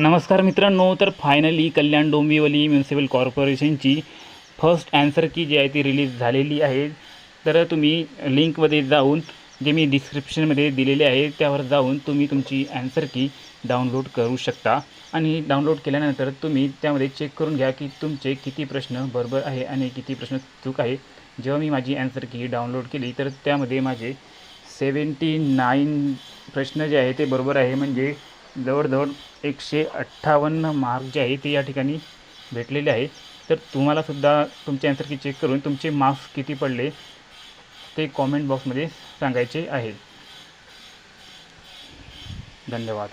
नमस्कार मित्रांनो तर फायनली कल्याण डोंबिवली म्युन्सिपल कॉर्पोरेशनची फर्स्ट ॲन्सर की जी आहे ती रिलीज झालेली आहे. तर तुम्ही लिंकमध्ये जाऊन जे मी डिस्क्रिप्शनमध्ये दिलेले आहे त्यावर जाऊन तुम्ही तुमची ॲन्सर की डाउनलोड करू शकता. आणि डाउनलोड केल्यानंतर तुम्ही त्यामध्ये चेक करून घ्या की तुमचे किती प्रश्न बरोबर आहे आणि किती प्रश्न चूक आहे. जेव्हा मी माझी ॲन्सर की डाउनलोड केली तर त्यामध्ये माझे सेवन्टी नाईन प्रश्न जे आहे ते बरोबर आहे. म्हणजे जवळजवळ एकशे अठ्ठावन्न मार्क जे आहे ते या ठिकाणी भेटलेले आहे तर तुम्हालासुद्धा तुमचे आन्सर की चेक करून तुमचे मार्क्स किती पडले ते कॉमेंट बॉक्समध्ये सांगायचे आहे धन्यवाद.